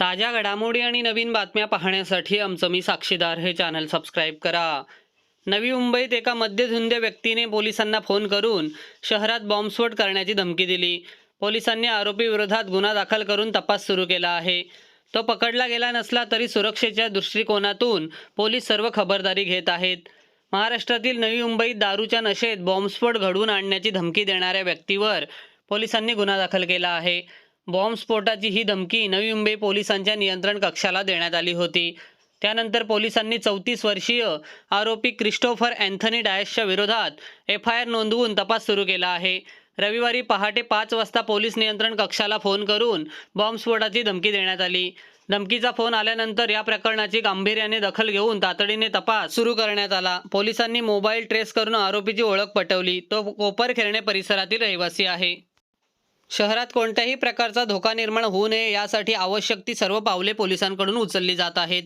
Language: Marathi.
ताज्या घडामोडी आणि नवीन बातम्या पाहण्यासाठी आमचं मी साक्षीदार हे चॅनल सबस्क्राईब करा. नवी मुंबईत एका मध्यधुंद व्यक्तीने पोलिसांना फोन करून शहरात बॉम्बस्फोट करण्याची धमकी दिली. पोलिसांनी आरोपी विरोधात गुन्हा दाखल करून तपास सुरू केला आहे. तो पकडला गेला नसला तरी सुरक्षेच्या दृष्टिकोनातून पोलीस सर्व खबरदारी घेत आहेत. महाराष्ट्रातील नवी मुंबईत दारूच्या नशेत बॉम्बस्फोट घडवून आणण्याची धमकी देणाऱ्या व्यक्तीवर पोलिसांनी गुन्हा दाखल केला आहे. बॉम्बस्फोटाची ही धमकी नवी मुंबई पोलिसांच्या नियंत्रण कक्षाला देण्यात आली होती. त्यानंतर पोलिसांनी चौतीस वर्षीय आरोपी क्रिस्टोफर अँथनी डायसच्या विरोधात एफ आय आर नोंदवून तपास सुरू केला आहे. रविवारी पहाटे पाच वाजता पोलीस नियंत्रण कक्षाला फोन करून बॉम्बस्फोटाची धमकी देण्यात आली. धमकीचा फोन आल्यानंतर या प्रकरणाची गांभीर्याने दखल घेऊन तातडीने तपास सुरू करण्यात आला. पोलिसांनी मोबाईल ट्रेस करून आरोपीची ओळख पटवली. तो कोपरखेरणे परिसरातील रहिवासी आहे. शहरात कोणत्याही प्रकारचा धोका निर्माण होऊ नये यासाठी आवश्यक ती सर्व पावले पोलिसांकडून उचलली जात आहेत.